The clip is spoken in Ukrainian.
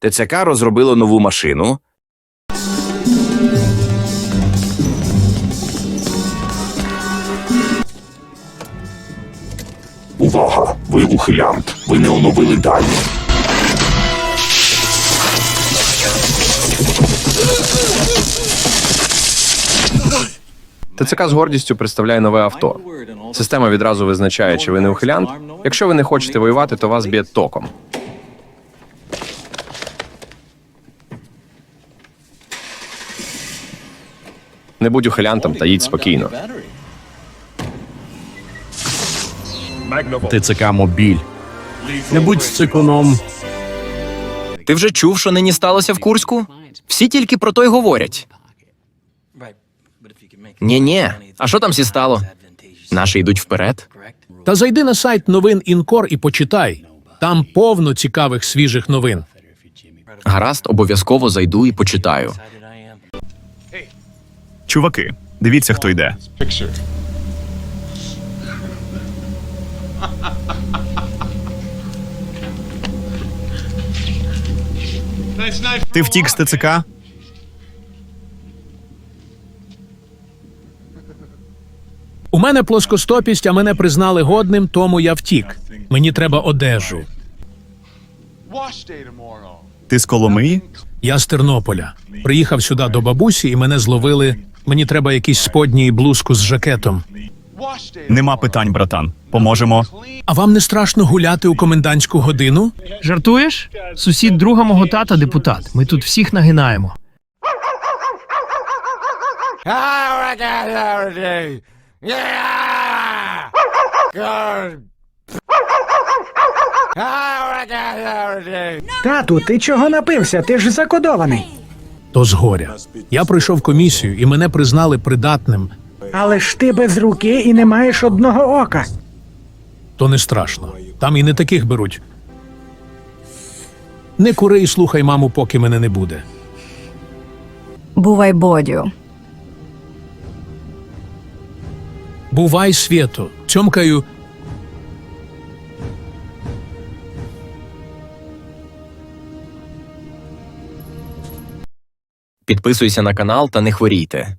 ТЦК розробило нову машину, Увага! Ви ухилянт. Ви не оновили дані. ТЦК з гордістю представляє нове авто. Система відразу визначає, чи ви не ухилянт. Якщо ви не хочете воювати, то вас б'є током. Не будь ухилянтом та їдь спокійно. ТЦК мобіль. Не будь цикуном. Ти вже чув, що нині сталося в Курську? Всі тільки про то й говорять. Ні, ні. А що там всі стало? Наші йдуть вперед. Та зайди на сайт новин Інкор і почитай. Там повно цікавих свіжих новин. Гаразд, обов'язково зайду і почитаю. Чуваки, дивіться, хто йде. Ти втік з ТЦК? У мене плоскостопість, а мене признали годним, тому я втік. Мені треба одежу. Ти з Коломиї? Я з Тернополя. Приїхав сюди до бабусі, і мене зловили. Мені треба якісь сподні і блузку з жакетом. Нема питань, братан. Поможемо. А вам не страшно гуляти у комендантську годину? Жартуєш? Сусід друга мого тата депутат. Ми тут всіх нагинаємо. Тату, ти чого напився? Ти ж закодований. То згоря. Я пройшов комісію, і мене признали придатним. Але ж ти без руки і не маєш одного ока. То не страшно. Там і не таких беруть. Не кури і слухай маму, поки мене не буде. Бувай бодю. Бувай свято. Цьомкаю. Підписуйся на канал та не хворійте.